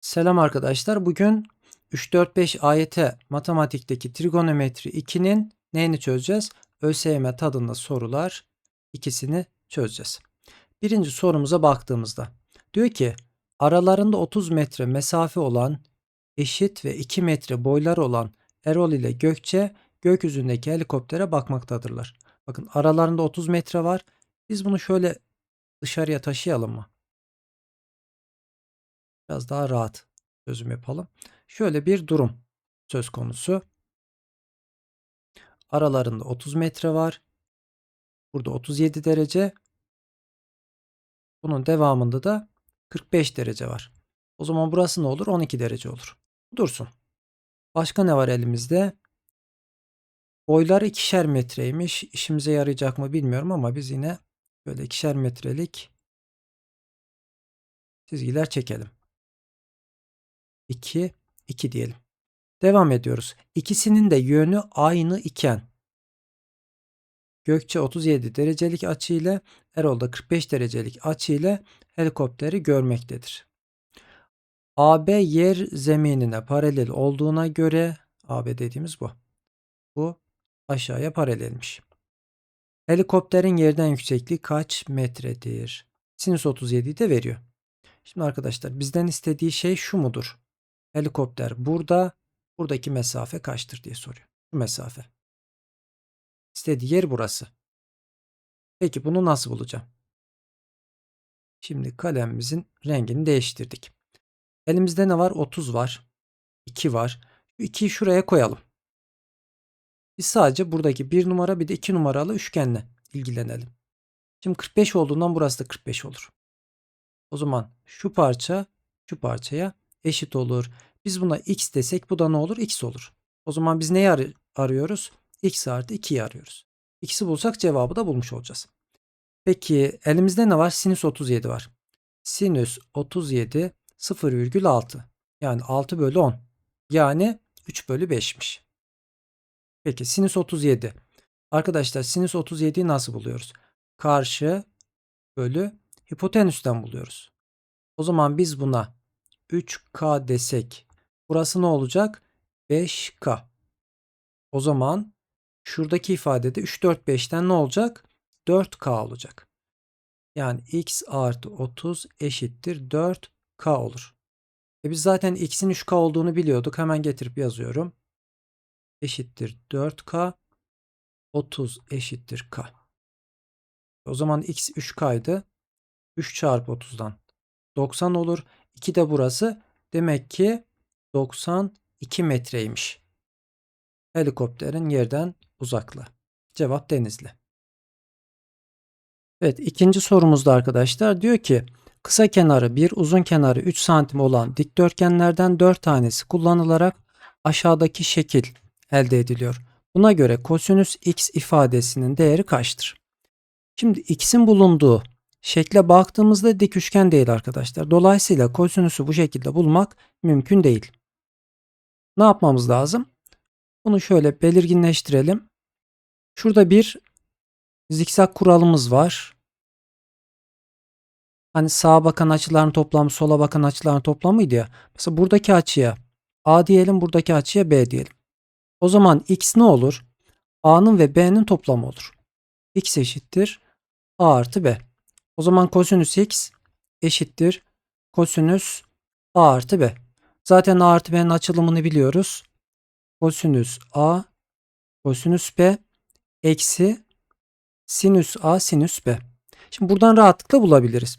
Selam arkadaşlar. Bugün 3-4-5 AYT matematikteki trigonometri 2'nin neyini çözeceğiz? ÖSYM tadında sorular ikisini çözeceğiz. Birinci sorumuza baktığımızda diyor ki aralarında 30 metre mesafe olan eşit ve 2 metre boyları olan Erol ile Gökçe gökyüzündeki helikoptere bakmaktadırlar. Bakın aralarında 30 metre var. Biz bunu şöyle dışarıya taşıyalım mı? Biraz daha rahat çözüm yapalım. Şöyle bir durum söz konusu. Aralarında 30 metre var. Burada 37 derece. Bunun devamında da 45 derece var. O zaman burası ne olur? 12 derece olur. Dursun. Başka ne var elimizde? Boyları ikişer metreymiş. İşimize yarayacak mı bilmiyorum ama biz yine böyle ikişer metrelik çizgiler çekelim. 2, 2 diyelim. Devam ediyoruz. İkisinin de yönü aynı iken Gökçe 37 derecelik açı ile Erol da 45 derecelik açı ile helikopteri görmektedir. AB yer zeminine paralel olduğuna göre AB dediğimiz bu. Bu aşağıya paralelmiş. Helikopterin yerden yüksekliği kaç metredir? Sinüs 37'yi de veriyor. Şimdi arkadaşlar bizden istediği şey şu mudur? Helikopter burada. Buradaki mesafe kaçtır diye soruyor. Bu mesafe. İstediği yer burası. Peki bunu nasıl bulacağım? Şimdi kalemimizin rengini değiştirdik. Elimizde ne var? 30 var. 2 var. 2'yi şuraya koyalım. Biz sadece buradaki 1 numara bir de 2 numaralı üçgenle ilgilenelim. Şimdi 45 olduğundan burası da 45 olur. O zaman şu parça şu parçaya eşit olur. Biz buna x desek bu da ne olur? x olur. O zaman biz neyi ar- arıyoruz? x artı 2'yi arıyoruz. X'i bulsak cevabı da bulmuş olacağız. Peki elimizde ne var? Sinüs 37 var. Sinüs 37 0,6. Yani 6 bölü 10. Yani 3 bölü 5'miş. Peki sinüs 37. Arkadaşlar sinüs 37'yi nasıl buluyoruz? Karşı bölü hipotenüsten buluyoruz. O zaman biz buna 3K desek burası ne olacak? 5K. O zaman şuradaki ifadede 3, 4, 5'ten ne olacak? 4K olacak. Yani x artı 30 eşittir 4K olur. E biz zaten x'in 3K olduğunu biliyorduk. Hemen getirip yazıyorum. Eşittir 4K. 30 eşittir K. O zaman x 3K'ydı. 3 çarpı 30'dan 90 olur. 2 de burası. Demek ki 92 metreymiş. Helikopterin yerden uzaklığı. Cevap Denizli. Evet ikinci sorumuzda arkadaşlar diyor ki kısa kenarı 1 uzun kenarı 3 santim olan dikdörtgenlerden 4 tanesi kullanılarak aşağıdaki şekil elde ediliyor. Buna göre kosinüs x ifadesinin değeri kaçtır? Şimdi x'in bulunduğu şekle baktığımızda dik üçgen değil arkadaşlar. Dolayısıyla kosinüsü bu şekilde bulmak mümkün değil. Ne yapmamız lazım? Bunu şöyle belirginleştirelim. Şurada bir zikzak kuralımız var. Hani sağa bakan açıların toplamı sola bakan açıların toplamıydı ya. Mesela buradaki açıya A diyelim, buradaki açıya B diyelim. O zaman x ne olur? A'nın ve B'nin toplamı olur. x eşittir A artı B. O zaman kosinüs x eşittir kosinüs A artı B. Zaten A artı B'nin açılımını biliyoruz. Kosinüs A kosinüs B eksi sinüs A sinüs B. Şimdi buradan rahatlıkla bulabiliriz.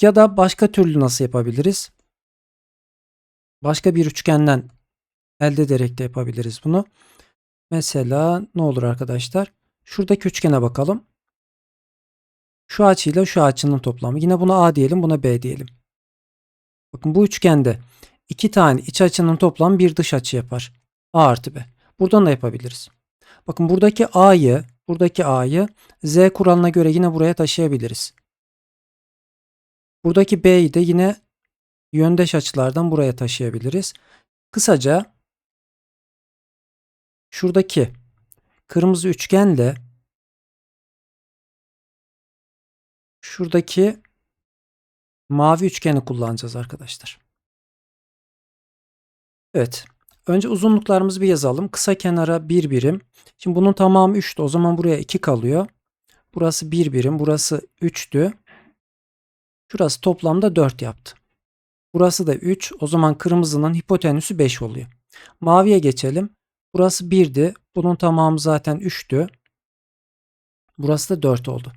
Ya da başka türlü nasıl yapabiliriz? Başka bir üçgenden elde ederek de yapabiliriz bunu. Mesela ne olur arkadaşlar? Şuradaki üçgene bakalım. Şu açıyla şu açının toplamı. Yine buna A diyelim, buna B diyelim. Bakın bu üçgende iki tane iç açının toplamı bir dış açı yapar. A artı B. Buradan da yapabiliriz. Bakın buradaki A'yı, buradaki A'yı Z kuralına göre yine buraya taşıyabiliriz. Buradaki B'yi de yine yöndeş açılardan buraya taşıyabiliriz. Kısaca şuradaki kırmızı üçgenle şuradaki mavi üçgeni kullanacağız arkadaşlar. Evet. Önce uzunluklarımızı bir yazalım. Kısa kenara 1 birim. Şimdi bunun tamamı 3'tü. O zaman buraya 2 kalıyor. Burası 1 birim. Burası 3'tü. Şurası toplamda 4 yaptı. Burası da 3. O zaman kırmızının hipotenüsü 5 oluyor. Maviye geçelim. Burası 1'di. Bunun tamamı zaten 3'tü. Burası da 4 oldu.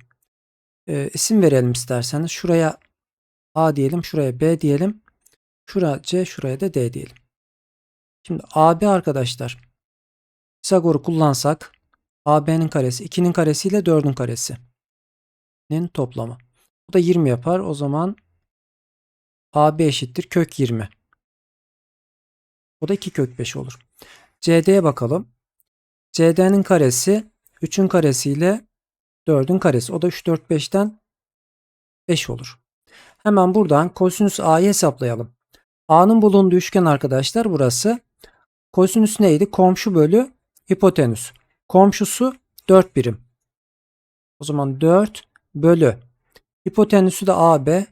Ee, isim verelim isterseniz. Şuraya A diyelim. Şuraya B diyelim. Şuraya C. Şuraya da D diyelim. Şimdi AB arkadaşlar. Pisagor'u kullansak AB'nin karesi 2'nin karesi ile 4'ün karesinin toplamı. Bu da 20 yapar. O zaman AB eşittir kök 20. O da 2 kök 5 olur. CD'ye bakalım. CD'nin karesi 3'ün karesi ile 4'ün karesi. O da 3, 4, 5'ten 5 olur. Hemen buradan kosinüs A'yı hesaplayalım. A'nın bulunduğu üçgen arkadaşlar burası. Kosinüs neydi? Komşu bölü hipotenüs. Komşusu 4 birim. O zaman 4 bölü. Hipotenüsü de AB.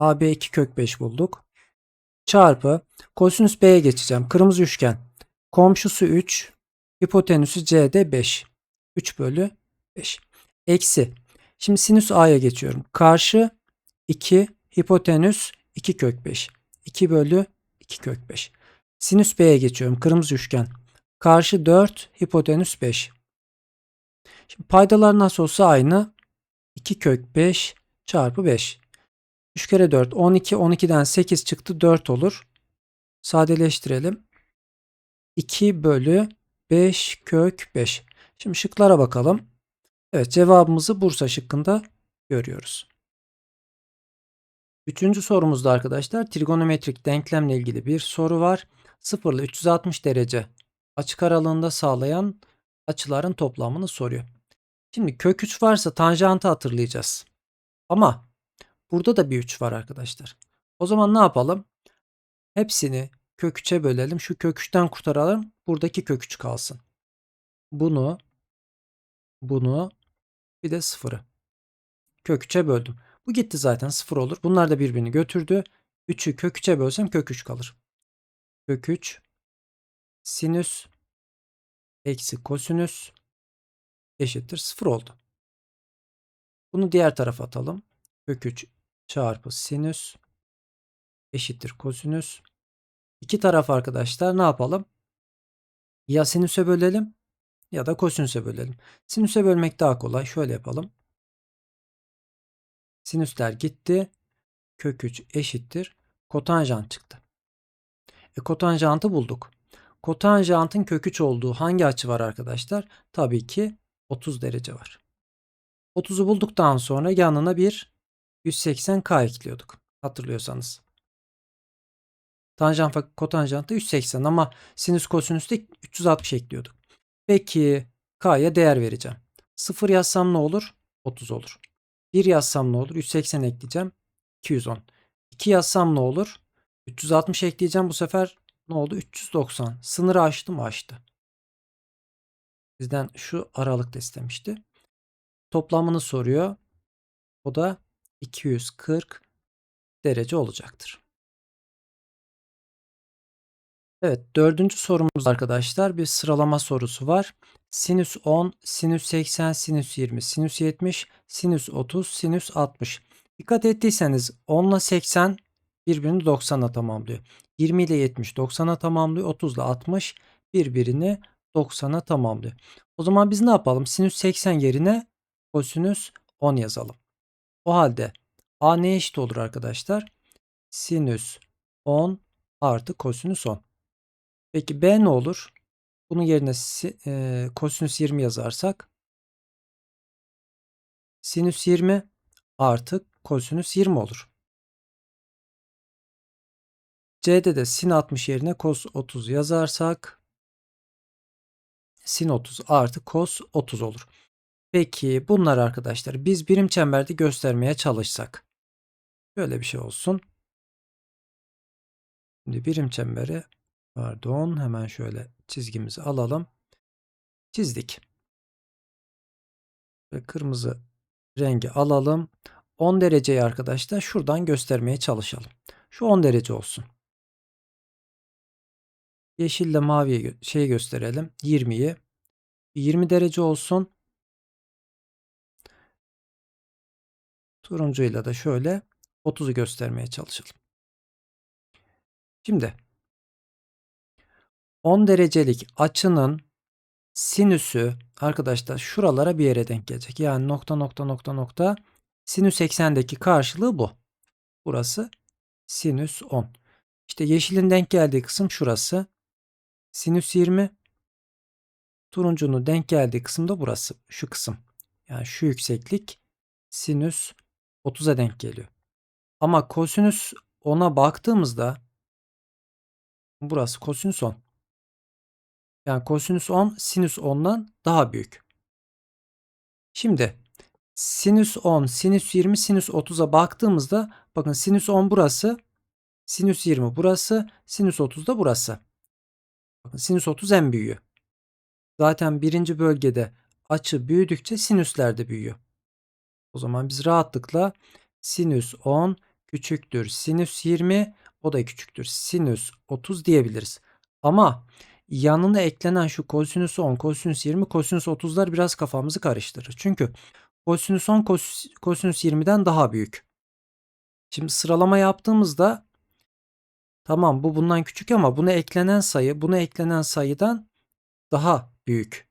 AB 2 kök 5 bulduk. Çarpı. Kosinüs B'ye geçeceğim. Kırmızı üçgen. Komşusu 3. Hipotenüsü CD 5. 3 bölü 5. Eksi. Şimdi sinüs A'ya geçiyorum. Karşı 2. Hipotenüs 2 kök 5. 2 bölü 2 kök 5. Sinüs B'ye geçiyorum. Kırmızı üçgen. Karşı 4. Hipotenüs 5. Şimdi paydalar nasıl olsa aynı. 2 kök 5 çarpı 5. 3 kere 4 12. 12'den 8 çıktı 4 olur. Sadeleştirelim. 2 bölü 5 kök 5. Şimdi şıklara bakalım. Evet cevabımızı Bursa şıkkında görüyoruz. Üçüncü sorumuzda arkadaşlar trigonometrik denklemle ilgili bir soru var. 0 ile 360 derece açık aralığında sağlayan açıların toplamını soruyor. Şimdi kök 3 varsa tanjantı hatırlayacağız. Ama burada da bir 3 var arkadaşlar. O zaman ne yapalım? Hepsini kök 3'e bölelim. Şu kök 3'ten kurtaralım. Buradaki kök 3 kalsın. Bunu bunu bir de sıfırı. Kök 3'e böldüm. Bu gitti zaten sıfır olur. Bunlar da birbirini götürdü. 3'ü kök 3'e bölsem kök 3 kalır. Kök 3 sinüs eksi kosinüs eşittir 0 oldu. Bunu diğer tarafa atalım. Kök 3 çarpı sinüs eşittir kosinüs. İki taraf arkadaşlar ne yapalım? Ya sinüse bölelim ya da kosinüse bölelim. Sinüse bölmek daha kolay. Şöyle yapalım. Sinüsler gitti. Kök 3 eşittir. Kotanjant çıktı. E, kotanjantı bulduk. Kotanjantın kök 3 olduğu hangi açı var arkadaşlar? Tabii ki 30 derece var. 30'u bulduktan sonra yanına bir 180k ekliyorduk. Hatırlıyorsanız. Tanjant ve kotanjantta 180 ama sinüs kosinüste 360 ekliyorduk. Peki k'ya değer vereceğim. 0 yazsam ne olur? 30 olur. 1 yazsam ne olur? 180 ekleyeceğim. 210. 2 yazsam ne olur? 360 ekleyeceğim. Bu sefer ne oldu? 390. Sınırı aştı mı? Aştı. Bizden şu aralıkta istemişti. Toplamını soruyor. O da 240 derece olacaktır. Evet dördüncü sorumuz arkadaşlar bir sıralama sorusu var. Sinüs 10, sinüs 80, sinüs 20, sinüs 70, sinüs 30, sinüs 60. Dikkat ettiyseniz 10 ile 80 birbirini 90'a tamamlıyor. 20 ile 70 90'a tamamlıyor. 30 ile 60 birbirini 90'a tamamlıyor. O zaman biz ne yapalım? Sinüs 80 yerine kosinüs 10 yazalım. O halde A ne eşit olur arkadaşlar? Sinüs 10 artı kosinüs 10. Peki B ne olur? Bunun yerine e, kosinüs 20 yazarsak sinüs 20 artı kosinüs 20 olur. C'de de sin 60 yerine kos 30 yazarsak sin 30 artı kos 30 olur. Peki bunlar arkadaşlar biz birim çemberde göstermeye çalışsak. Böyle bir şey olsun. Şimdi birim çemberi pardon hemen şöyle çizgimizi alalım. Çizdik. Ve kırmızı rengi alalım. 10 dereceyi arkadaşlar şuradan göstermeye çalışalım. Şu 10 derece olsun. Yeşille maviye şey gösterelim. 20'yi. 20 derece olsun. Turuncuyla da şöyle 30'u göstermeye çalışalım. Şimdi 10 derecelik açının sinüsü arkadaşlar şuralara bir yere denk gelecek. Yani nokta nokta nokta nokta sinüs eksendeki karşılığı bu. Burası sinüs 10. İşte yeşilin denk geldiği kısım şurası. Sinüs 20. Turuncunun denk geldiği kısım da burası. Şu kısım. Yani şu yükseklik sinüs 30'a denk geliyor. Ama kosinüs 10'a baktığımızda burası kosinüs 10. Yani kosinüs 10 sinüs 10'dan daha büyük. Şimdi sinüs 10, sinüs 20, sinüs 30'a baktığımızda bakın sinüs 10 burası, sinüs 20 burası, sinüs 30 da burası. Bakın sinüs 30 en büyüğü. Zaten birinci bölgede açı büyüdükçe sinüsler de büyüyor. O zaman biz rahatlıkla sinüs 10 küçüktür sinüs 20 o da küçüktür sinüs 30 diyebiliriz. Ama yanına eklenen şu kosinüs 10, kosinüs 20, kosinüs 30'lar biraz kafamızı karıştırır. Çünkü kosinüs 10 kos- kosinüs 20'den daha büyük. Şimdi sıralama yaptığımızda tamam bu bundan küçük ama buna eklenen sayı buna eklenen sayıdan daha büyük.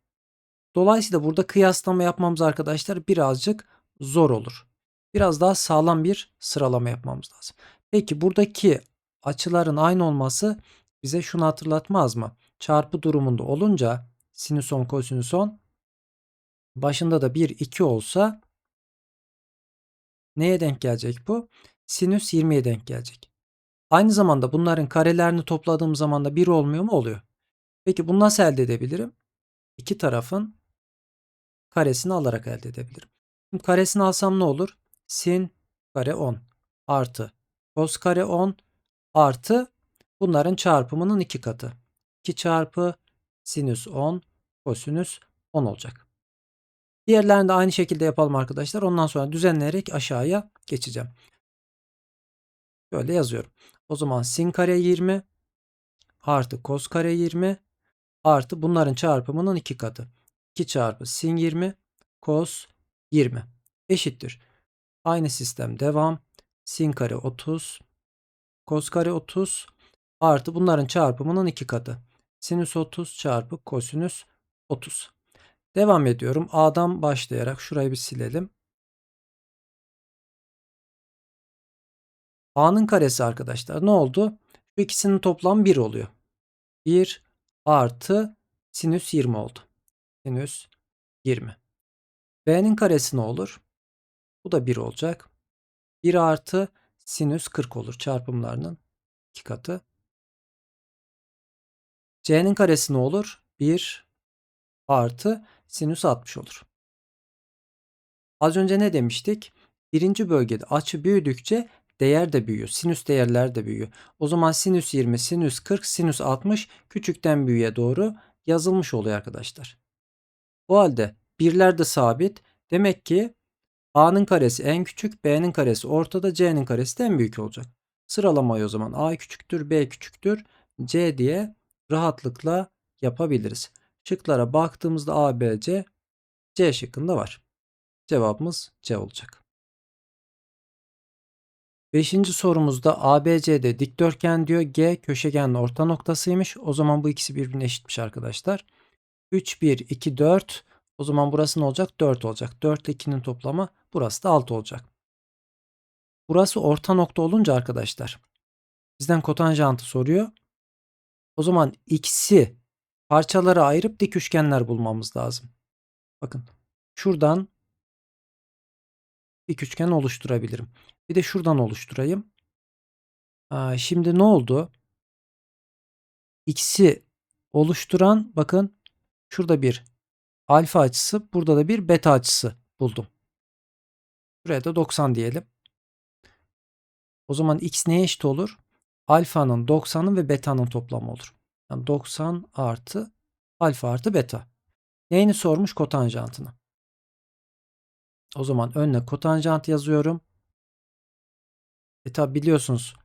Dolayısıyla burada kıyaslama yapmamız arkadaşlar birazcık zor olur. Biraz daha sağlam bir sıralama yapmamız lazım. Peki buradaki açıların aynı olması bize şunu hatırlatmaz mı? Çarpı durumunda olunca sinüs 10 kosinüs 10 başında da 1 2 olsa neye denk gelecek bu? Sinüs 20'ye denk gelecek. Aynı zamanda bunların karelerini topladığım zaman da 1 olmuyor mu? Oluyor. Peki bunu nasıl elde edebilirim? İki tarafın karesini alarak elde edebilirim. Şimdi karesini alsam ne olur? Sin kare 10 artı kos kare 10 artı bunların çarpımının iki katı. 2 çarpı sinüs 10 kosinüs 10 olacak. Diğerlerini de aynı şekilde yapalım arkadaşlar. Ondan sonra düzenleyerek aşağıya geçeceğim. Böyle yazıyorum. O zaman sin kare 20 artı kos kare 20 artı bunların çarpımının iki katı. 2 çarpı sin 20 cos 20 eşittir. Aynı sistem devam. Sin kare 30 cos kare 30 artı bunların çarpımının iki katı. Sinüs 30 çarpı kosinüs 30. Devam ediyorum. A'dan başlayarak şurayı bir silelim. A'nın karesi arkadaşlar ne oldu? Şu ikisinin toplamı 1 oluyor. 1 artı sinüs 20 oldu. Sinüs 20. B'nin karesi ne olur? Bu da 1 olacak. 1 artı sinüs 40 olur çarpımlarının 2 katı. C'nin karesi ne olur? 1 artı sinüs 60 olur. Az önce ne demiştik? Birinci bölgede açı büyüdükçe değer de büyüyor. Sinüs değerler de büyüyor. O zaman sinüs 20, sinüs 40, sinüs 60 küçükten büyüğe doğru yazılmış oluyor arkadaşlar. O halde birler de sabit. Demek ki A'nın karesi en küçük, B'nin karesi ortada, C'nin karesi de en büyük olacak. Sıralamayı o zaman A küçüktür, B küçüktür, C diye rahatlıkla yapabiliriz. Şıklara baktığımızda A, B, C, C şıkkında var. Cevabımız C olacak. Beşinci sorumuzda ABC'de dikdörtgen diyor. G köşegenin orta noktasıymış. O zaman bu ikisi birbirine eşitmiş arkadaşlar. 3, 1, 2, 4. O zaman burası ne olacak? 4 olacak. 4 ile 2'nin toplamı burası da 6 olacak. Burası orta nokta olunca arkadaşlar bizden kotanjantı soruyor. O zaman x'i parçalara ayırıp dik üçgenler bulmamız lazım. Bakın şuradan dik üçgen oluşturabilirim. Bir de şuradan oluşturayım. Aa, şimdi ne oldu? X'i oluşturan bakın şurada bir alfa açısı burada da bir beta açısı buldum. Buraya da 90 diyelim. O zaman x neye eşit olur? Alfanın 90'ın ve beta'nın toplamı olur. Yani 90 artı alfa artı beta. Neyini sormuş? Kotanjantını. O zaman önüne kotanjant yazıyorum. E tabi biliyorsunuz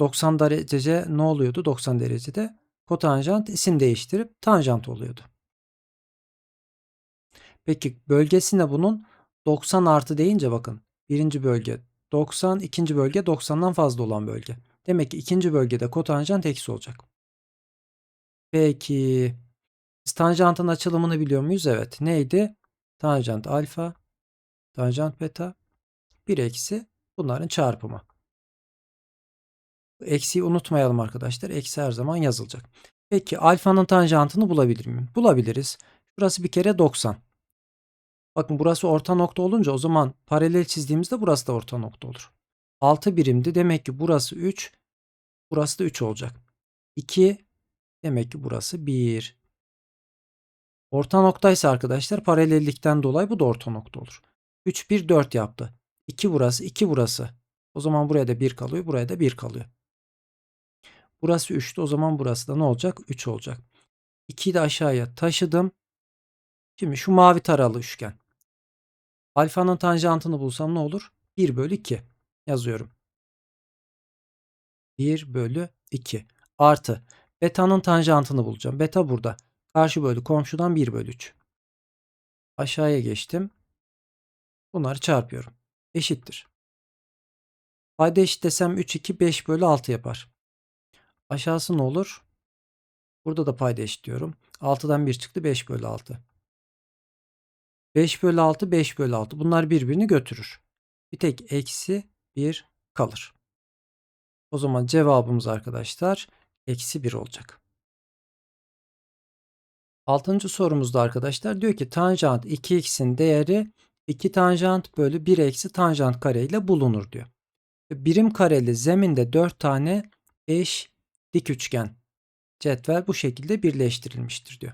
90 derece ne oluyordu 90 derecede? Kotanjant isim değiştirip tanjant oluyordu. Peki bölgesi ne bunun? 90 artı deyince bakın. Birinci bölge 90, ikinci bölge 90'dan fazla olan bölge. Demek ki ikinci bölgede kotanjant eksi olacak. Peki. Tanjantın açılımını biliyor muyuz? Evet. Neydi? Tanjant alfa, tanjant beta, 1 eksi bunların çarpımı. Eksiyi unutmayalım arkadaşlar. Eksi her zaman yazılacak. Peki alfanın tanjantını bulabilir miyim? Bulabiliriz. Şurası bir kere 90. Bakın burası orta nokta olunca o zaman paralel çizdiğimizde burası da orta nokta olur. 6 birimdi. Demek ki burası 3. Burası da 3 olacak. 2. Demek ki burası 1. Orta noktaysa arkadaşlar paralellikten dolayı bu da orta nokta olur. 3, 1, 4 yaptı. 2 burası, 2 burası. O zaman buraya da 1 kalıyor. Buraya da 1 kalıyor. Burası 3'tü. O zaman burası da ne olacak? 3 olacak. 2'yi de aşağıya taşıdım. Şimdi şu mavi taralı üçgen. Alfanın tanjantını bulsam ne olur? 1 bölü 2 yazıyorum. 1 bölü 2 artı beta'nın tanjantını bulacağım. Beta burada. Karşı bölü komşudan 1 bölü 3. Aşağıya geçtim. Bunları çarpıyorum. Eşittir. Payda eşit desem 3, 2, 5 bölü 6 yapar. Aşağısı ne olur? Burada da payda eşit diyorum. 6'dan 1 çıktı 5 bölü 6. 5 bölü 6 5 bölü 6. Bunlar birbirini götürür. Bir tek eksi 1 kalır. O zaman cevabımız arkadaşlar eksi 1 olacak. Altıncı sorumuzda arkadaşlar diyor ki tanjant 2x'in değeri 2 tanjant bölü 1 eksi tanjant kare ile bulunur diyor. Birim kareli zeminde 4 tane eş dik üçgen cetvel bu şekilde birleştirilmiştir diyor.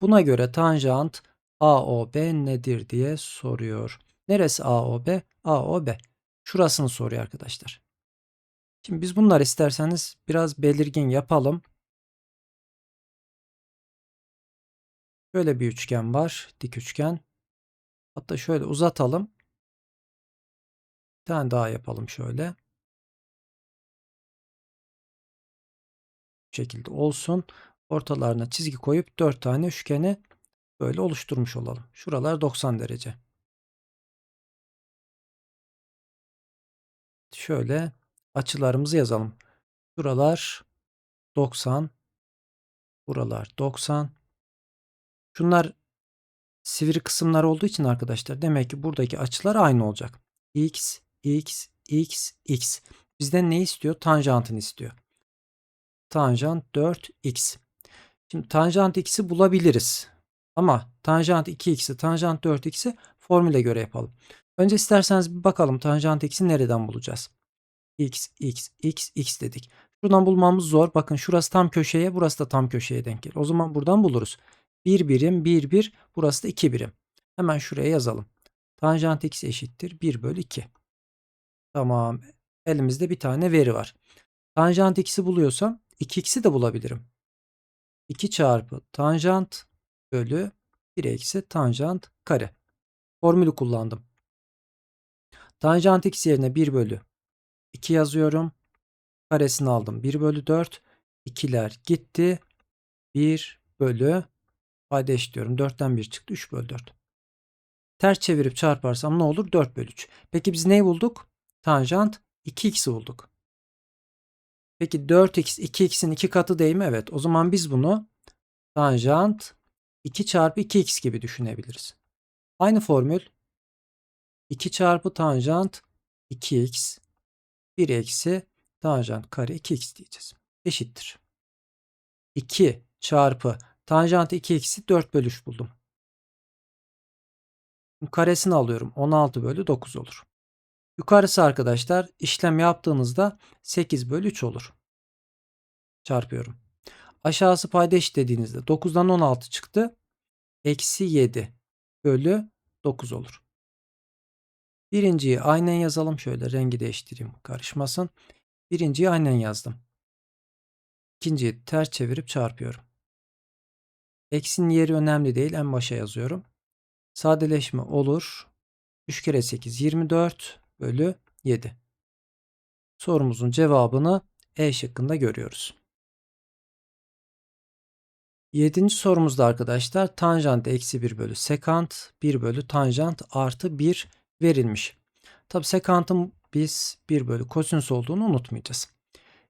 Buna göre tanjant AOB nedir diye soruyor. Neresi AOB? AOB. Şurasını soruyor arkadaşlar. Şimdi biz bunları isterseniz biraz belirgin yapalım. Şöyle bir üçgen var. Dik üçgen. Hatta şöyle uzatalım. Bir tane daha yapalım şöyle. Bu şekilde olsun. Ortalarına çizgi koyup 4 tane üçgeni böyle oluşturmuş olalım. Şuralar 90 derece. Şöyle açılarımızı yazalım. Şuralar 90. Buralar 90. Şunlar sivri kısımlar olduğu için arkadaşlar demek ki buradaki açılar aynı olacak. X, X, X, X. Bizden ne istiyor? Tanjantını istiyor. Tanjant 4x. Şimdi tanjant x'i bulabiliriz. Ama tanjant 2x'i, tanjant 4x'i formüle göre yapalım. Önce isterseniz bir bakalım tanjant x'i nereden bulacağız? x, x, x, x dedik. Şuradan bulmamız zor. Bakın şurası tam köşeye, burası da tam köşeye denk gelir. O zaman buradan buluruz. 1 birim, 1, 1. Burası da 2 birim. Hemen şuraya yazalım. Tanjant x eşittir 1 bölü 2. Tamam. Elimizde bir tane veri var. Tanjant x'i buluyorsam 2x'i de bulabilirim. 2 çarpı tanjant bölü 1 eksi tanjant kare. Formülü kullandım. Tanjant x yerine 1 bölü 2 yazıyorum. Karesini aldım. 1 bölü 4. 2'ler gitti. 1 bölü payda eşitliyorum. 4'ten 1 çıktı. 3 bölü 4. Ters çevirip çarparsam ne olur? 4 bölü 3. Peki biz neyi bulduk? Tanjant 2x'i bulduk. Peki 4x 2x'in 2 katı değil mi? Evet. O zaman biz bunu tanjant 2 çarpı 2x gibi düşünebiliriz. Aynı formül 2 çarpı tanjant 2x 1 eksi tanjant kare 2x diyeceğiz. Eşittir. 2 çarpı tanjant 2x'i 4 bölü 3 buldum. Karesini alıyorum. 16 bölü 9 olur. Yukarısı arkadaşlar işlem yaptığınızda 8 bölü 3 olur. Çarpıyorum. Aşağısı payda eşitlediğinizde 9'dan 16 çıktı. Eksi 7 bölü 9 olur. Birinciyi aynen yazalım. Şöyle rengi değiştireyim karışmasın. Birinciyi aynen yazdım. İkinciyi ters çevirip çarpıyorum. Eksinin yeri önemli değil. En başa yazıyorum. Sadeleşme olur. 3 kere 8 24 bölü 7. Sorumuzun cevabını E şıkkında görüyoruz. Yedinci sorumuzda arkadaşlar tanjant eksi 1 bölü sekant 1 bölü tanjant artı 1 verilmiş. Tabi sekantın biz 1 bölü kosinüs olduğunu unutmayacağız.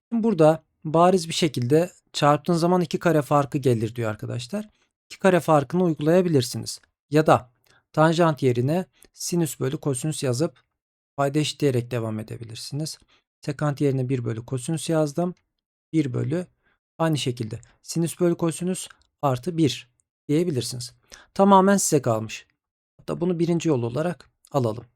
Şimdi burada bariz bir şekilde çarptığın zaman 2 kare farkı gelir diyor arkadaşlar. 2 kare farkını uygulayabilirsiniz. Ya da tanjant yerine sinüs bölü kosinüs yazıp payda eşitleyerek devam edebilirsiniz. Sekant yerine 1 bölü kosinüs yazdım. 1 bölü aynı şekilde sinüs bölü kosinüs artı 1 diyebilirsiniz. Tamamen size kalmış. Hatta bunu birinci yol olarak alalım.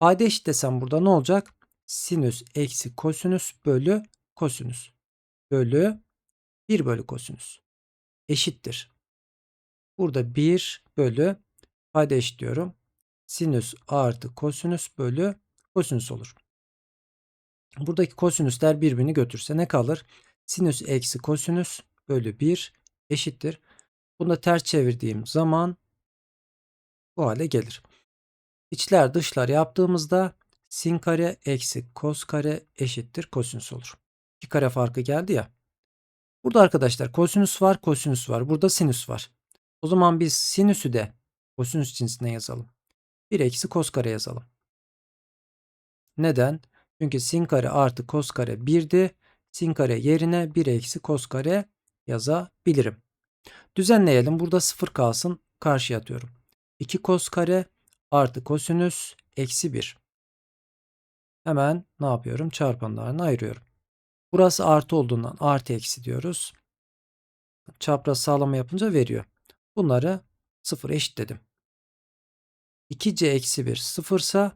Payda eşitlesem burada ne olacak? Sinüs eksi kosinüs bölü kosinüs bölü 1 bölü kosinüs eşittir. Burada 1 bölü payda eşitliyorum. Sinüs artı kosinüs bölü kosinüs olur. Buradaki kosinüsler birbirini götürse ne kalır? Sinüs eksi kosinüs bölü 1 eşittir. Bunu da ters çevirdiğim zaman bu hale gelir. İçler dışlar yaptığımızda sin kare eksi kos kare eşittir kosinüs olur. 2 kare farkı geldi ya. Burada arkadaşlar kosinüs var, kosinüs var. Burada sinüs var. O zaman biz sinüsü de kosinüs cinsine yazalım. 1 eksi kos kare yazalım. Neden? Çünkü sin kare artı kos kare 1'di. Sin kare yerine 1 eksi kos kare yazabilirim. Düzenleyelim. Burada 0 kalsın. Karşıya atıyorum. 2 kos kare artı kosinüs eksi 1. Hemen ne yapıyorum? Çarpanlarını ayırıyorum. Burası artı olduğundan artı eksi diyoruz. Çapraz sağlama yapınca veriyor. Bunları 0 eşitledim. 2c eksi 1 0 ise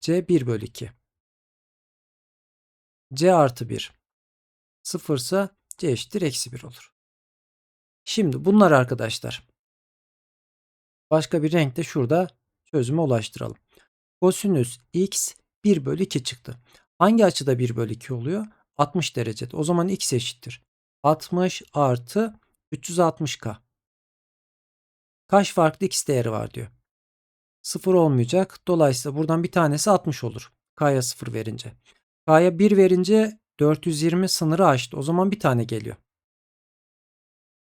c 1 bölü 2. c artı 1 0 ise c eşittir eksi 1 olur. Şimdi bunlar arkadaşlar başka bir renkte şurada çözüme ulaştıralım. Kosinüs x 1 bölü 2 çıktı. Hangi açıda 1 bölü 2 oluyor? 60 derecede. O zaman x eşittir. 60 artı 360k. Kaç farklı x değeri var diyor. 0 olmayacak. Dolayısıyla buradan bir tanesi 60 olur. K'ya 0 verince. K'ya 1 verince 420 sınırı aştı. O zaman bir tane geliyor.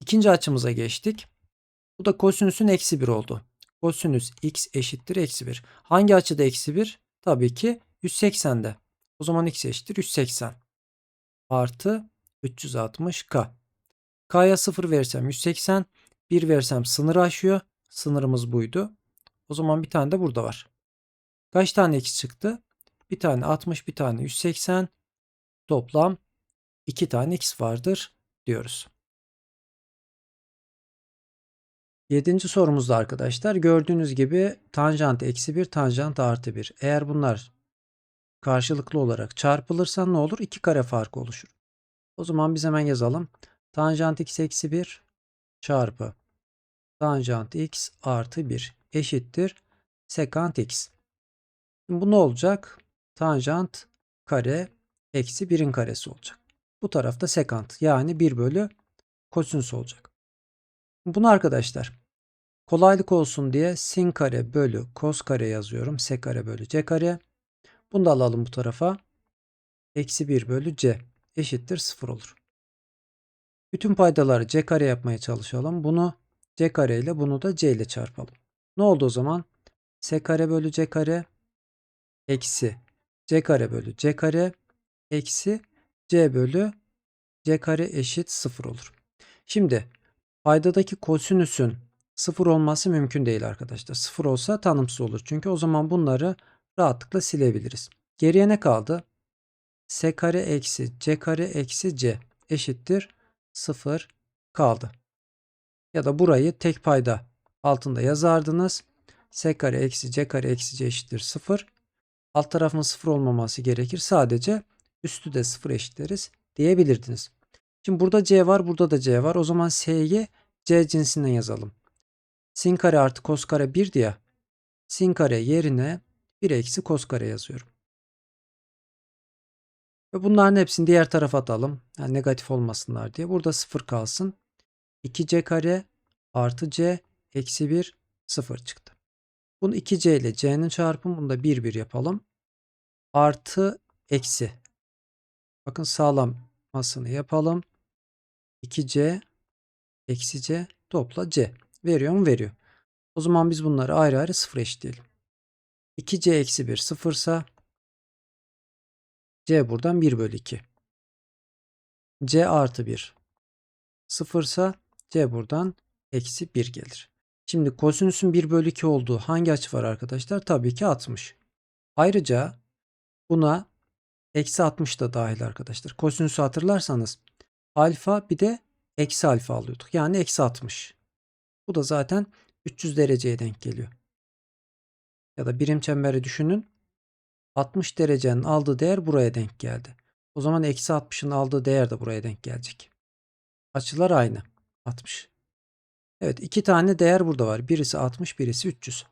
İkinci açımıza geçtik. Bu da kosinüsün eksi 1 oldu. Kosinüs x eşittir eksi 1. Hangi açıda eksi 1? Tabii ki 180'de. O zaman x eşittir 180. Artı 360k. K'ya 0 versem 180. 1 versem sınırı aşıyor. Sınırımız buydu. O zaman bir tane de burada var. Kaç tane x çıktı? Bir tane 60, bir tane 180. Toplam 2 tane x vardır diyoruz. Yedinci sorumuzda arkadaşlar gördüğünüz gibi tanjant eksi 1 tanjant artı 1. Eğer bunlar karşılıklı olarak çarpılırsa ne olur? 2 kare farkı oluşur. O zaman biz hemen yazalım. Tanjant x eksi 1 çarpı tanjant x artı 1 eşittir sekant x. Şimdi bu ne olacak? Tanjant kare eksi 1'in karesi olacak. Bu tarafta sekant yani 1 bölü kosinüs olacak. Bunu arkadaşlar kolaylık olsun diye sin kare bölü kos kare yazıyorum. S kare bölü c kare. Bunu da alalım bu tarafa. Eksi 1 bölü c eşittir 0 olur. Bütün paydaları c kare yapmaya çalışalım. Bunu c kare ile bunu da c ile çarpalım. Ne oldu o zaman? s kare bölü c kare eksi c kare bölü c kare eksi c bölü c kare eşit 0 olur. Şimdi paydadaki kosinüsün 0 olması mümkün değil arkadaşlar. 0 olsa tanımsız olur. Çünkü o zaman bunları rahatlıkla silebiliriz. Geriye ne kaldı? s kare eksi c kare eksi c eşittir 0 kaldı. Ya da burayı tek payda altında yazardınız. s kare eksi c kare eksi c eşittir 0. Alt tarafın 0 olmaması gerekir. Sadece üstü de 0 eşitleriz diyebilirdiniz. Şimdi burada c var burada da c var. O zaman s'yi c cinsinden yazalım. Sin kare artı kos kare 1 diye sin kare yerine 1 eksi kos kare yazıyorum. Ve bunların hepsini diğer tarafa atalım. Yani negatif olmasınlar diye. Burada 0 kalsın. 2c kare artı c eksi 1 0 çıktı. Bunu 2c ile c'nin çarpımı da 1 1 yapalım. Artı eksi. Bakın sağlamasını yapalım. 2c eksi c topla c. Veriyor mu? Veriyor. O zaman biz bunları ayrı ayrı sıfır eşitleyelim. 2c eksi 1 sıfırsa c buradan 1 bölü 2. c artı 1 sıfırsa c buradan eksi 1 gelir. Şimdi kosinüsün 1 bölü 2 olduğu hangi açı var arkadaşlar? Tabii ki 60. Ayrıca buna eksi 60 da dahil arkadaşlar. Kosinüsü hatırlarsanız alfa bir de eksi alfa alıyorduk. Yani eksi 60. Bu da zaten 300 dereceye denk geliyor. Ya da birim çemberi düşünün. 60 derecenin aldığı değer buraya denk geldi. O zaman eksi 60'ın aldığı değer de buraya denk gelecek. Açılar aynı. 60. Evet iki tane değer burada var. Birisi 60 birisi 300.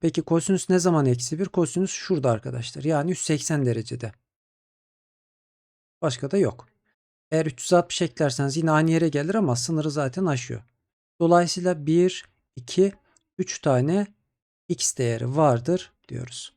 Peki kosinüs ne zaman eksi 1? Kosinüs şurada arkadaşlar. Yani 180 derecede. Başka da yok. Eğer 360 eklerseniz yine aynı yere gelir ama sınırı zaten aşıyor. Dolayısıyla 1, 2, 3 tane x değeri vardır diyoruz.